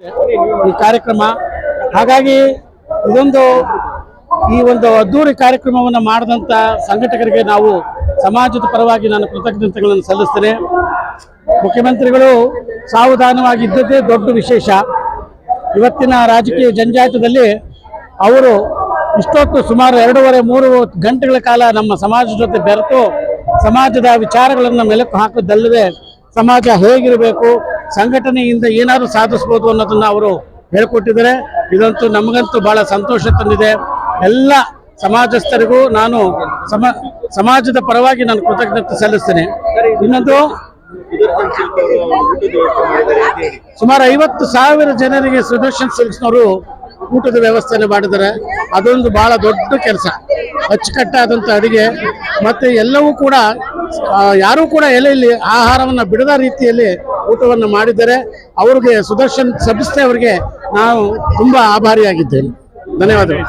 ಈ ಕಾರ್ಯಕ್ರಮ. ಹಾಗಾಗಿ ಇದೊಂದು ಈ ಒಂದು ಅದ್ದೂರಿ ಕಾರ್ಯಕ್ರಮವನ್ನು ಮಾಡಿದಂಥ ಸಂಘಟಕರಿಗೆ ನಾವು ಸಮಾಜದ ಪರವಾಗಿ ನಾನು ಕೃತಜ್ಞತೆಗಳನ್ನು ಸಲ್ಲಿಸ್ತೇನೆ. ಮುಖ್ಯಮಂತ್ರಿಗಳು ಸಾವಧಾನವಾಗಿ ಇದ್ದದ್ದೇ ದೊಡ್ಡ ವಿಶೇಷ. ಇವತ್ತಿನ ರಾಜಕೀಯ ಜಂಜಾಟದಲ್ಲಿ ಅವರು ಇಷ್ಟೊತ್ತು ಸುಮಾರು ಎರಡೂವರೆ, ಮೂರು ಗಂಟೆಗಳ ಕಾಲ ನಮ್ಮ ಸಮಾಜದ ಜೊತೆ ಬೆರೆತು ಸಮಾಜದ ವಿಚಾರಗಳನ್ನು ಮೆಲುಕು ಹಾಕೋದಲ್ಲದೆ ಸಮಾಜ ಹೇಗಿರಬೇಕು ಸಂಘಟನೆಯಿಂದ ಏನಾದರೂ ಸಾಧಿಸ್ಬೋದು ಅನ್ನೋದನ್ನು ಅವರು ಹೇಳ್ಕೊಟ್ಟಿದ್ದಾರೆ. ಇದಂತೂ ನಮಗಂತೂ ಬಹಳ ಸಂತೋಷ ತಂದಿದೆ. ಎಲ್ಲ ಸಮಾಜಸ್ಥರಿಗೂ ನಾನು ಸಮ, ಸಮಾಜದ ಪರವಾಗಿ ನಾನು ಕೃತಜ್ಞತೆ ಸಲ್ಲಿಸ್ತೇನೆ. ಇನ್ನೊಂದು, ಸುಮಾರು ಐವತ್ತು ಸಾವಿರ ಜನರಿಗೆ ಸುದರ್ಶನ್ ಸಿಲ್ಕ್ಸ್ನವರು ಊಟದ ವ್ಯವಸ್ಥೆಯನ್ನು ಮಾಡಿದ್ದಾರೆ. ಅದೊಂದು ಬಹಳ ದೊಡ್ಡ ಕೆಲಸ. ಅಚ್ಚುಕಟ್ಟಾದಂಥ ಅಡುಗೆ. ಮತ್ತು ಎಲ್ಲವೂ ಕೂಡ ಯಾರೂ ಕೂಡ ಎಲೆಯಲ್ಲಿ ಆಹಾರವನ್ನು ಬಿಡದ ರೀತಿಯಲ್ಲಿ ಊಟವನ್ನು ಮಾಡಿದ್ದಾರೆ ಅವ್ರಿಗೆ ಸುದರ್ಶನ್ ಸಂಸ್ಥೆ ಅವರಿಗೆ ನಾವು ತುಂಬಾ ಆಭಾರಿಯಾಗಿದ್ದೇನೆ ಧನ್ಯವಾದಗಳು.